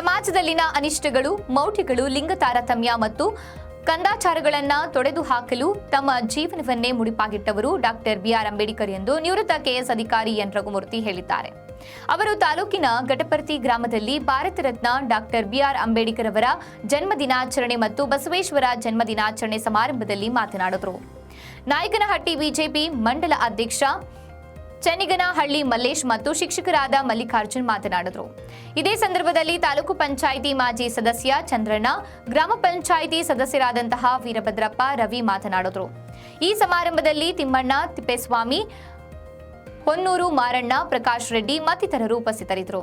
ಅನಿಷ್ಟಗಳು, ಮೌಢ್ಯಗಳು, ಲಿಂಗ ತಾರತಮ್ಯ ಮತ್ತು ಕಂದಾಚಾರಗಳನ್ನು ತೊಡೆದು ಹಾಕಲು ತಮ್ಮ ಜೀವನವನ್ನೇ ಮುಡಿಪಾಗಿಟ್ಟವರು ಡಾಕ್ಟರ್ ಬಿಆರ್ ಅಂಬೇಡ್ಕರ್ ಎಂದು ನಿವೃತ್ತ ಕೆಎಸ್ ಅಧಿಕಾರಿ ಎನ್ ರಘುಮೂರ್ತಿ ಹೇಳಿದ್ದಾರೆ. ಅವರು ತಾಲೂಕಿನ ಘಟಪರ್ತಿ ಗ್ರಾಮದಲ್ಲಿ Bharat Ratna doctor B R Ambedkar ಅವರ ಜನ್ಮ ದಿನಾಚರಣೆ ಮತ್ತು ಬಸವೇಶ್ವರ ಜನ್ಮ ದಿನಾಚರಣೆ ಸಮಾರಂಭದಲ್ಲಿ ಮಾತನಾಡಿದರು. ನಾಯಕನಹಟ್ಟಿ ಬಿಜೆಪಿ ಮಂಡಲ ಅಧ್ಯಕ್ಷ ಚೆನ್ನಿಗನಹಳ್ಳಿ ಮಲ್ಲೇಶ್ ಮತ್ತು ಶಿಕ್ಷಕರಾದ ಮಲ್ಲಿಕಾರ್ಜುನ್ ಮಾತನಾಡಿದರು. ಇದೇ ಸಂದರ್ಭದಲ್ಲಿ ತಾಲೂಕು ಪಂಚಾಯಿತಿ ಮಾಜಿ ಸದಸ್ಯ ಚಂದ್ರಣ್ಣ, ಗ್ರಾಮ ಪಂಚಾಯಿತಿ ಸದಸ್ಯರಾದಂತಹ ವೀರಭದ್ರಪ್ಪ, ರವಿ ಮಾತನಾಡಿದರು. ಈ ಸಮಾರಂಭದಲ್ಲಿ ತಿಮ್ಮಣ್ಣ, ತಿಪ್ಪೇಸ್ವಾಮಿ, ಹೊನ್ನೂರು ಮಾರಣ್ಣ, ಪ್ರಕಾಶ್ ರೆಡ್ಡಿ ಮತ್ತಿತರರು ಉಪಸ್ಥಿತರಿದ್ದರು.